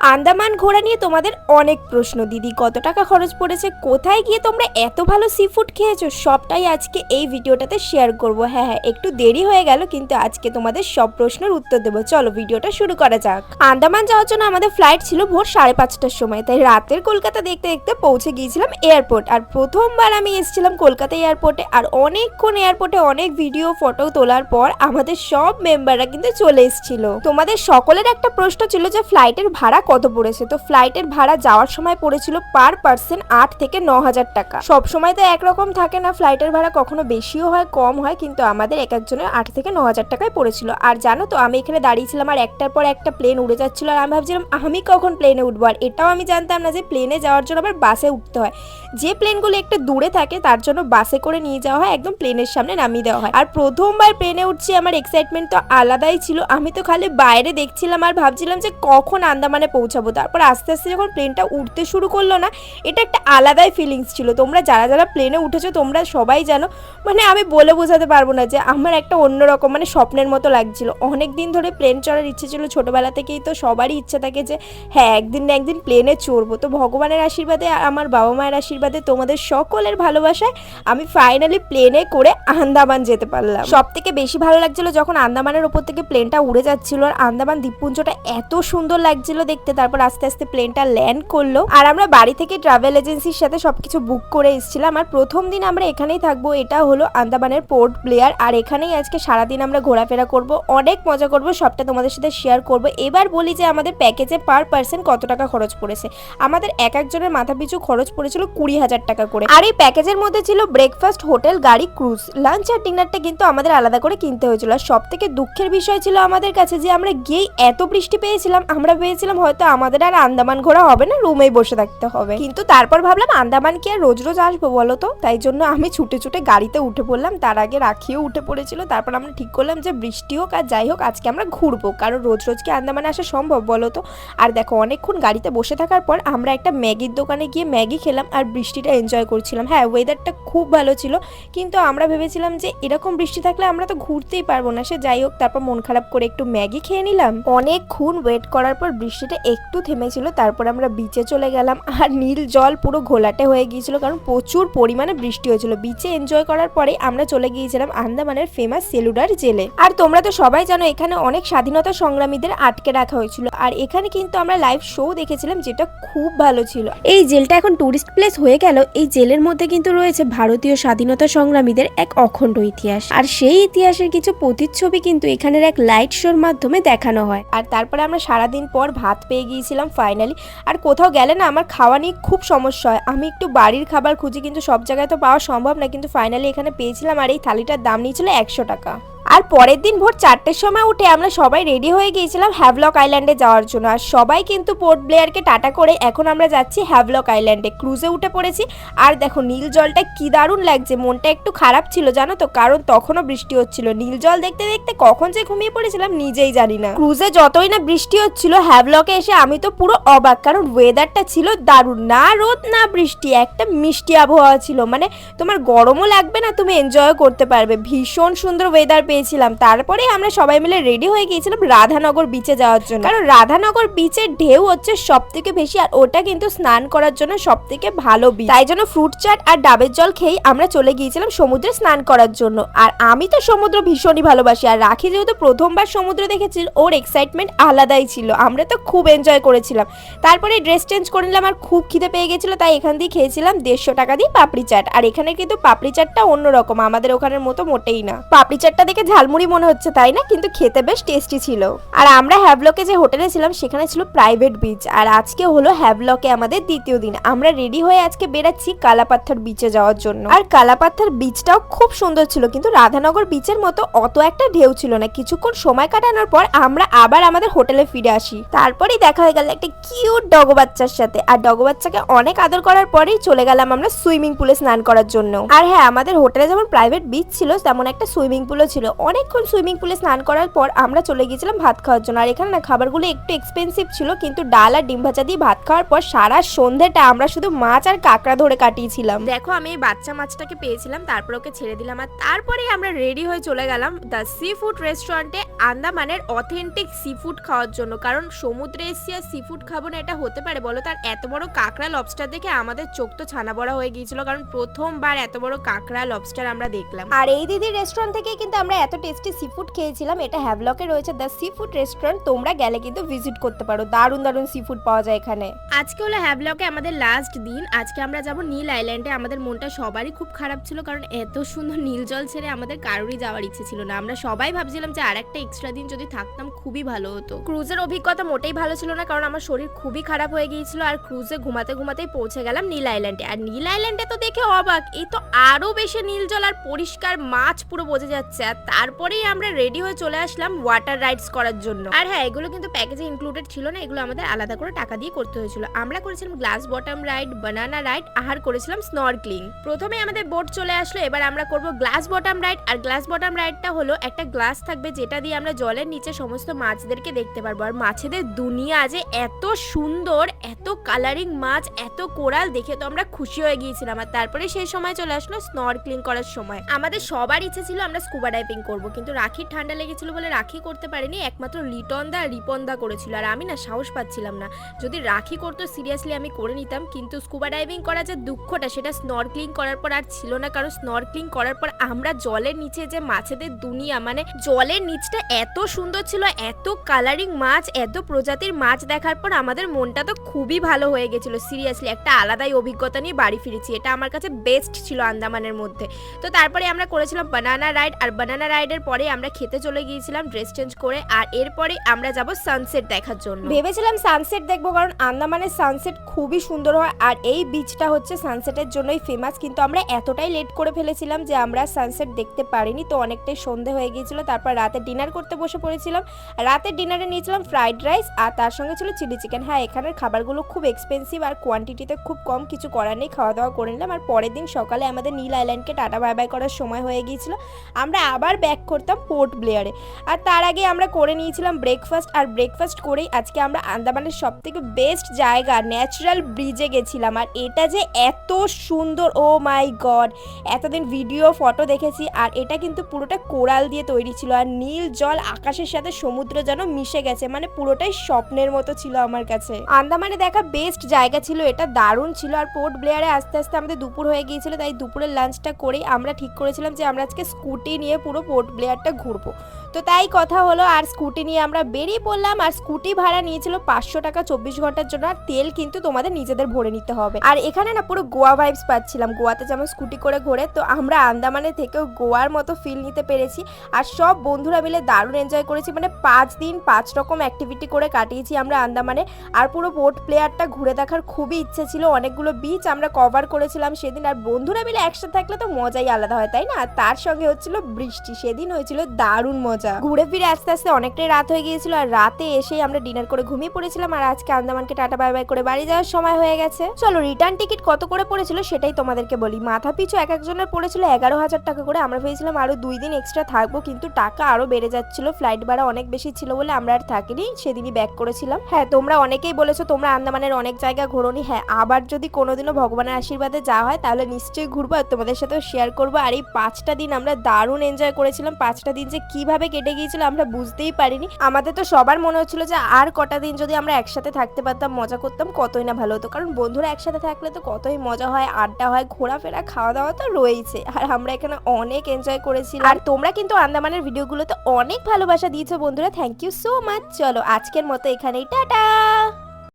আন্দামান ঘোরা নিয়ে তোমাদের অনেক প্রশ্ন। দিদি, কত টাকা খরচ পড়েছে? কোথায় গিয়ে তোমরা এত ভালো সি ফুড খেয়েছো? সবটাই আজকে এই ভিডিওটাতে শেয়ার করব। হ্যাঁ হ্যাঁ একটু দেরি হয়ে গেল, কিন্তু আজকে তোমাদের সব প্রশ্নের উত্তর দেবো। চলো, ভিডিওটা শুরু করা যাক। আন্দামান যাওয়ার জন্য আমাদের ফ্লাইট ছিল ভোর সাড়ে পাঁচটার সময়, তাই রাতের কলকাতা দেখতে দেখতে পৌঁছে গিয়েছিলাম এয়ারপোর্ট আর প্রথমবার আমি এসেছিলাম কলকাতা এয়ারপোর্টে আর অনেকক্ষণ এয়ারপোর্টে অনেক ভিডিও ফটো তোলার পর আমাদের সব মেম্বাররা কিন্তু চলে এসেছিল। তোমাদের সকলের একটা প্রশ্ন ছিল যে ফ্লাইটের ভাড়া কত পড়েছে? তো ফ্লাইটের ভাড়া যাওয়ার সময় পড়েছিল পার পার্সন আট থেকে ন হাজার টাকা। সব সময় তো একরকম থাকে না ফ্লাইটের ভাড়া কখনো বেশিও হয়, কম হয়, কিন্তু আমাদের এক একজনের আট থেকে ন হাজার টাকায় পড়েছিল। আর জানো তো, আমি এখানে দাঁড়িয়েছিলাম আর একটার পর একটা প্লেন উড়ে যাচ্ছিল আর আমি ভাবছিলাম, আমি কখন প্লেনে উঠবো? আর এটাও আমি জানতাম না যে প্লেনে যাওয়ার জন্য আবার বাসে উঠতে হয়। যে প্লেনগুলো একটু দূরে থাকে, তার জন্য বাসে করে নিয়ে যাওয়া হয়, একদম প্লেনের সামনে নামিয়ে দেওয়া হয়। আর প্রথমবার প্লেনে উঠছি, আমার এক্সাইটমেন্ট তো আলাদাই ছিল। আমি তো খালি বাইরে দেখছিলাম আর ভাবছিলাম যে কখন আন্দামানে পৌঁছাবো। তারপর আস্তে আস্তে যখন প্লেনটা উঠতে শুরু করল না, এটা একটা আলাদাই ফিলিংস ছিল। তোমরা যারা যারা প্লেনে উঠেছো, তোমরা সবাই জানো মানে আমি বলে বোঝাতে পারব না যে আমার একটা অন্যরকম মানে স্বপ্নের মতো লাগছিল। অনেক দিন ধরে প্লেন চড়ার ইচ্ছে ছিল। ছোটবেলা থেকেই তো সবারই ইচ্ছা থাকে যে হ্যাঁ একদিন না একদিন প্লেনে চড়বো। তো ভগবানের আশীর্বাদে, আমার বাবা মায়ের আশীর্বাদে তোমাদের সকলের ভালোবাসায় আমি ফাইনালি প্লেনে করে আন্দামান যেতে পারলাম। সব থেকে বেশি ভালো লাগছিল যখন আন্দামানের ওপর থেকে প্লেনটা উড়ে যাচ্ছিল। আর আন্দামান দ্বীপপুঞ্জটা এত সুন্দর লাগছিল দেখতে। তারপর আস্তে আস্তে প্লেনটা ল্যান্ড করল। আর আমরা বাড়ি থেকে ট্রাভেল এজেন্সির সাথে সবকিছু বুক করে এসেছিলাম। আর প্রথম দিন আমরা এখানেই থাকব। এটা হলো আন্দামানের পোর্ট প্লেয়ার আর এখানেই আজকে সারাদিন আমরা ঘোরাফেরা করব। অনেক মজা করব। সবটা তোমাদের সাথে শেয়ার করব। এবার বলি যে আমাদের প্যাকেজে পার পার্সন কত টাকা খরচ পড়েছে। আমাদের এক একজনের মাথা পিছু খরচ পড়েছিল কুড়ি হাজার টাকা করে। আর এই প্যাকেজের মধ্যে ছিল ব্রেকফাস্ট হোটেল গাড়ি ক্রুজ লাঞ্চ আর ডিনারটা কিন্তু আমাদের আলাদা করে কিনতে হয়েছিল। আর সব থেকে দুঃখের বিষয় ছিল আমাদের কাছে যে আমরা গিয়েই এত বৃষ্টি পেয়েছিলাম। আমরা পেয়েছিলাম হয়তো আমাদের আর আন্দামান ঘোরা হবে না, রুমেই বসে থাকতে হবে। কিন্তু তারপর ভাবলাম আন্দামান কি আর রোজ রোজ আসব বলো তো? তাই জন্য আমি ছুটে ছুটে গাড়িতে উঠে পড়লাম, তার আগে রাখিও উঠে পড়েছিল, তারপর আমরা ঠিক করলাম যে বৃষ্টি হোক আর যাই হোক আজকে আমরা ঘুরবো, কারণ রোজ রোজ কি আন্দামানে আসা সম্ভব বলো তো? আর দেখো অনেকক্ষণ গাড়িতে বসে থাকার পর আমরা একটা ম্যাগির দোকানে গিয়ে ম্যাগি খেলাম আর বৃষ্টিটা এনজয় করছিলাম। হ্যাঁ ওয়েদারটা খুব ভালো ছিল, কিন্তু আমরা ভেবেছিলাম যে এরকম বৃষ্টি থাকলে আমরা তো ঘুরতেই পারব না। সে যাই হোক, তারপর মন খারাপ করে একটু ম্যাগি খেয়ে নিলাম। অনেকক্ষণ ওয়েট করার পর বৃষ্টিটা একটু থেমেছিল, তারপর আমরা বিচে চলে গেলাম। আর নীল জল পুরো ঘোলাটে হয়ে গিয়েছিল, কারণ প্রচুর পরিমাণে বৃষ্টি হয়েছিল। বিচে এনজয় করার পরে আমরা চলে গিয়েছিলাম আন্দামানের ফেমাস সেলুডার জেলে। আর তোমরা তো সবাই জানো, এখানে অনেক স্বাধীনতা সংগ্রামীদের আটকে রাখা হয়েছিল। আর এখানে কিন্তু আমরা লাইভ শো দেখেছিলাম, যেটা খুব ভালো ছিল। এই জেলটা এখন টুরিস্ট প্লেস হয়ে গেল। এই জেলের মধ্যে কিন্তু রয়েছে ভারতীয় স্বাধীনতা সংগ্রামীদের এক অখণ্ড ইতিহাস। আর সেই ইতিহাসের কিছু প্রতিচ্ছবি কিন্তু এখানের এক লাইট শোর মাধ্যমে দেখানো হয়। আর তারপরে আমরা সারাদিন পর ভাত পেয়ে গিয়েছিলাম ফাইনালি আর কোথাও গেলে না আমার খাওয়া নিয়ে খুব সমস্যা হয়। আমি একটু বাড়ির খাবার খুঁজি, কিন্তু সব জায়গায় তো পাওয়া সম্ভব না, কিন্তু ফাইনালি এখানে পেয়েছিলাম আর এই থালিটার দাম নিয়েছিল একশো টাকা। আর পরের দিন ভোর চারটের সময় উঠে আমরা সবাই রেডি হয়ে গিয়েছিলাম হ্যাভলক আইল্যান্ডে যাওয়ার জন্য। আর সবাই কিন্তু পোর্ট ব্লেয়ারকে টাটা করে এখন আমরা যাচ্ছি হ্যাভলক আইল্যান্ডে ক্রুজে উঠে পড়েছি। আর দেখো, নীল জলটা কি দারুণ লাগছে। মনটা একটু খারাপ ছিল, জানো তো? কারণ তখনও বৃষ্টি হচ্ছিল। নীল জল দেখতে দেখতে কখন যে ঘুমিয়ে পড়েছিলাম, নিজেই জানি না। ক্রুজে যতই না বৃষ্টি হচ্ছিল হ্যাভলকে এসে আমি তো পুরো অবাক। কারণ ওয়েদারটা ছিল দারুণ। না রোদ, না বৃষ্টি, একটা মিষ্টি আবহাওয়া ছিল। মানে তোমার গরমও লাগবে না, তুমি এনজয় করতে পারবে। ভীষণ সুন্দর ওয়েদার পেয়েছিলাম তারপরে আমরা সবাই মিলে রেডি হয়ে গিয়েছিলাম রাধানগর বিচে যাওয়ার জন্য। কারণ রাধানগর বিচের ঢেউ হচ্ছে সব থেকে বেশি আর ওটা কিন্তু স্নান করার জন্য সব থেকে ভালো বিচ তাই জন্য ফ্রুট চাট আর ডাবের জল খেয়েই আমরা চলে গিয়েছিলাম সমুদ্রে স্নান করার জন্য। আর আমি তো সমুদ্র ভীষণই ভালোবাসি আর রাখি যেহেতু প্রথমবার সমুদ্র দেখেছিল ওর এক্সাইটমেন্ট আলাদাই ছিল। আমরা তো খুব এনজয় করেছিলাম। তারপরে ড্রেস চেঞ্জ করে নিলাম আর খুব খিদে পেয়ে গেছিল তাই এখান দিয়ে খেয়েছিলাম দেড়শো টাকা দিয়ে পাপড়ি চাট। আর এখানে কিন্তু পাপড়ি চাটটা অন্যরকম, আমাদের ওখানের মতো মোটেই না। পাপড়ি চাটটা দেখে ঝালমুড়ি মনে হচ্ছে তাই না? কিন্তু খেতে বেশ টেস্টি ছিল। আর আমরা হ্যাভলকে যে হোটেলে ছিলাম, সেখানে ছিল প্রাইভেট বিচ আর আজকে হলো হ্যাভলকে আমাদের দ্বিতীয় দিন। আমরা রেডি হয়ে আজকে বেরাচ্ছি কালাপাথর বিচে যাওয়ার জন্য। আর কালাপাথর বিচটাও খুব সুন্দর ছিল, কিন্তু রাধানগর বিচের মতো অত একটা ঢেউ ছিল না। কিছুক্ষণ সময় কাটানোর পর আমরা আবার আমাদের হোটেলে ফিরে আসি। তারপরেই দেখা হয়ে গেল একটা কিউট ডগো বাচ্চার সাথে। আর ডগো বাচ্চাকে অনেক আদর করার পরেই চলে গেলাম আমরা সুইমিং পুলে স্নান করার জন্য। আর হ্যাঁ আমাদের হোটেলে যেমন প্রাইভেট বিচ ছিল, তেমন একটা সুইমিং পুলও ছিল। অনেকক্ষণ সুইমিং পুলে স্নান করার পর আমরা চলে গিয়েছিলাম ভাত খাওয়ার জন্য। আর এখানে না খাবারগুলো একটু এক্সপেন্সিভ ছিল কিন্তু ডাল আর ডিম ভাজা দিয়ে ভাত খাওয়ার পর সারা সন্ধ্যেটা আমরা শুধু মাছ আর কাঁকড়া ধরে কাটিয়েছিলাম। দেখো আমি এই বাচ্চা মাছটাকে পেয়েছিলাম তারপর ওকে ছেড়ে দিলাম আর তারপরেই আমরা রেডি হয়ে চলে গেলাম দ্য সি ফুড রেস্টুরেন্টে আন্দামানের অথেন্টিক সি ফুড খাওয়ার জন্য। কারণ সমুদ্রে এসে আর সি ফুড খাব না এটা হতে পারে বলো? তার এত বড় কাঁকড়া লবস্টার দেখে আমাদের চোখ তো ছানা বড়া হয়ে গিয়েছিল কারণ প্রথমবার এত বড় কাঁকড়া লবস্টার আমরা দেখলাম। আর এই দিদির রেস্টুরেন্ট থেকে কিন্তু আমরা এত টেস্টি সি ফুড খেয়েছিলাম, এটা হ্যাভলকে রয়েছে। দ্য সি ফুড রেস্টুরেন্ট তোমরা গেলে কিন্তু ভিজিট করতে পারো। দারুণ দারুণ সি ফুড পাওয়া যায় এখানে। আজকে হলো হ্যাভলকে আমাদের লাস্ট দিন। আজকে আমরা যাব নীল আইল্যান্ডে আমাদের মনটা সবারই খুব খারাপ ছিল, কারণ এত সুন্দর নীল জল ছেড়ে আমাদের কারোরই যাওয়ার ইচ্ছে ছিল না। আমরা সবাই ভাবছিলাম যে আরেকটা এক্সট্রা দিন যদি থাকতাম, খুবই ভালো হতো। ক্রুজের অভিজ্ঞতা মোটেই ভালো ছিল না, কারণ আমার শরীর খুবই খারাপ হয়ে গিয়েছিল আর ক্রুজে ঘুমাতে ঘুমাতেই পৌঁছে গেলাম নীল আইল্যান্ডে আর নীল আইল্যান্ডে তো দেখে অবাক, এই তো আরও বেশি নীল জল আর পরিষ্কার মাছ পুরো বোঝা যাচ্ছে। আর তারপরেই আমরা রেডি হয়ে চলে আসলাম ওয়াটার রাইডস করার জন্য। আর হ্যাঁ এগুলো কিন্তু প্যাকেজে ইনক্লুডেড ছিল না, এগুলো আমাদের আলাদা করে টাকা দিয়ে করতে হয়েছিল। আমরা করেছিলাম glass bottom ride banana ride আর করেছিলাম স্নরক্লিং প্রথমে আমাদের বোট চলে আসলো, এবার আমরা করব গ্লাস বটম রাইড আর গ্লাস বটম রাইডটা হলো একটা গ্লাস থাকবে যেটা দিয়ে আমরা জলের নিচে সমস্ত মাছদেরকে দেখতে পারব। আর মাছেদের দুনিয়া যে এত সুন্দর, এত কালারিং মাছ, এত কোরাল দেখে তো আমরা খুশি হয়ে গিয়েছিলাম। আর তারপরে সেই সময় চলে আসলো স্নরক্লিং করার সময়। আমাদের সবার ইচ্ছে ছিল আমরা স্কুবা ডাইভিং করব। কিন্তু রাখির ঠান্ডা লেগেছিল বলে রাখি করতে পারিনি, একমাত্র লিটন দা আর রিপন দা করেছিল। আর আমি না সাহস পাচ্ছিলাম না। যদি রাখি করতো সিরিয়াসলি আমি করে নিতাম, কিন্তু স্কুবা ডাইভিং করা যে দুঃখটা, সেটা স্নরক্লিং করার পর আর ছিল না। কারণ স্নরক্লিং করার পর আমরা জলের নিচে যে মাছেদের দুনিয়া মানে জলের নিচটা এত সুন্দর ছিল, এত কালারিং মাছ, এত প্রজাতির মাছ দেখার পর আমাদের মনটা তো খুবই ভালো হয়ে গেছিল সিরিয়াসলি একটা আলাদাই অভিজ্ঞতা নিয়ে বাড়ি ফিরেছি। এটা আমার কাছে বেস্ট ছিল আন্দামানের মধ্যে। তো তারপরে আমরা করেছিলাম বানানা রাইড আর বানানা রাইডের পরে আমরা খেতে চলে গিয়েছিলাম ড্রেস চেঞ্জ করে, আর এরপরে আমরা যাব সানসেট দেখার জন্য। ভেবেছিলাম সানসেট দেখব কারণ আন্দামানের সানসেট খুবই সুন্দর হয়, আর এই বিচটা হচ্ছে সানসেটের জন্যই ফেমাস কিন্তু আমরা এতটাই লেট করে ফেলেছিলাম যে আমরা সানসেট দেখতে পারিনি, তো অনেকটাই সন্ধে হয়ে গিয়েছিল। তারপর রাতে ডিনার করতে বসে পড়েছিলাম। রাতের ডিনারে নিয়েছিলাম ফ্রাইড রাইস আর তার সঙ্গে ছিল চিলি চিকেন হ্যাঁ এখানের খাবারগুলো খুব এক্সপেন্সিভ আর কোয়ান্টিটিতে খুব কম, কিছু করার নেই, খাওয়া দাওয়া করে নিলাম। আর পরের দিন সকালে আমাদের নীল আইল্যান্ডকে টাটা বাই বাই করার সময় হয়ে গিয়েছিল। আমরা আবার ব্যাক করতাম পোর্ট ব্লেয়ারে আর তার আগে আমরা করে নিয়েছিলাম ব্রেকফাস্ট আর ব্রেকফাস্ট করেই আজকে আমরা আন্দামানের সব থেকে বেস্ট জায়গা ন্যাচারাল ব্রিজে গেছিলাম। আর এটা যে এত সুন্দর ও মাই গড এতদিন ভিডিও ফটো দেখেছি, আর এটা কিন্তু পুরোটা কোরাল দিয়ে তৈরি ছিল। আর নীল জল আকাশের সাথে সমুদ্র যেন মিশে গেছে মানে পুরোটাই স্বপ্নের মতো ছিল আমার কাছে। আন্দামানে দেখা বেস্ট জায়গা ছিল, এটা দারুণ ছিল। আর পোর্ট ব্লেয়ারে আস্তে আস্তে আমাদের দুপুর হয়ে গিয়েছিল, তাই দুপুরের লাঞ্চটা করেই আমরা ঠিক করেছিলাম যে আমরা আজকে স্কুটি নিয়ে পুরো পোর্ট ব্লেয়ারটা ঘুরবো। তো তাই কথা হলো, আর স্কুটি নিয়ে আমরা বেরিয়ে পড়লাম, আর স্কুটি ভাড়া নিয়েছিল পাঁচশো টাকা চব্বিশ ঘণ্টার জন্য, আর তেল কিন্তু তোমাদের নিজেদের ভরে নিতে হবে। আর এখানে না পুরো গোয়া ভাইবস পাচ্ছিলাম, গোয়াতে যেমন স্কুটি করে ঘোরে, তো আমরা আন্দামানে থেকেও গোয়ার মতো ফিল নিতে পেরেছি। আর সব বন্ধুরা মিলে দারুণ এনজয় করেছি মানে পাঁচ দিন পাঁচ রকম অ্যাক্টিভিটি করে কাটিয়েছি আমরা আন্দামানে। আর পুরো বোট প্লেয়ারটা ঘুরে দেখার খুবই ইচ্ছে ছিল, অনেকগুলো বিচ আমরা কভার করেছিলাম সেদিন, আর বন্ধুরা মিলে একসাথে থাকলে তো মজাই আলাদা হয়, তাই না? আর তার সঙ্গে হচ্ছিল বৃষ্টি। সেদিন হয়েছিল দারুণ মজা। ঘুরে ফিরে আস্তে আস্তে অনেকটাই রাত হয়ে গিয়েছিল আর রাতে এসেই আমরা ডিনার করে ঘুমিয়ে পড়েছিলাম আর আজকে আন্দামানকে টাটা বাই বাই করে বাড়ি যাওয়ার সময় হয়ে গেছে। চলো রিটার্ন টিকিট কত করে পড়েছিল সেটাই তোমাদেরকে বলি। মাথা পিছু এক একজনের পড়েছিল এগারো হাজার টাকা করে। আমরা ভেবেছিলাম আরও দুই দিন এক্সট্রা থাকব কিন্তু টাকা আরও বেড়ে যাচ্ছিল। ফ্লাইট ভাড়া অনেক বেশি ছিল বলে আমরা আর থাকিনি, সেদিনই ব্যাক করেছিলাম। হ্যাঁ তোমরা অনেকেই বলেছ তোমরা আন্দামানের অনেক জায়গা ঘোরোনি। হ্যাঁ আবার যদি কোনোদিনও ভগবানের আশীর্বাদে যাওয়া হয় তাহলে নিশ্চয়ই ঘুরবো আর তোমাদের সাথেও শেয়ার করব। আর এই পাঁচটা দিন আমরা দারুণ এনজয় করেছিলাম, পাঁচটা দিন যে কীভাবে কেটে গিয়েছিল আমরা বুঝতেই পারিনি। আমাদের তো সবার মনে হচ্ছিল যে আর কটা দিন যদি আমরা একসাথে থাকতে পারতাম, মজা করতাম, কতই না ভালো হতো। কারণ বন্ধুরা একসাথে থাকলে তো কতই মজা হয়, আড্ডা হয়, ঘোরাফেরা খাওয়া দাওয়া তো রয়েছে আর আমরা এখানে অনেক এনজয় করেছিলাম। আর তোমরা কিন্তু আন্দামানের ভিডিওগুলোতে অনেক ভালোবাসা দিয়েছ বন্ধুরা। থ্যাংক ইউ সো মাচ চলো, আজকের মতো এখানেই, টাটা!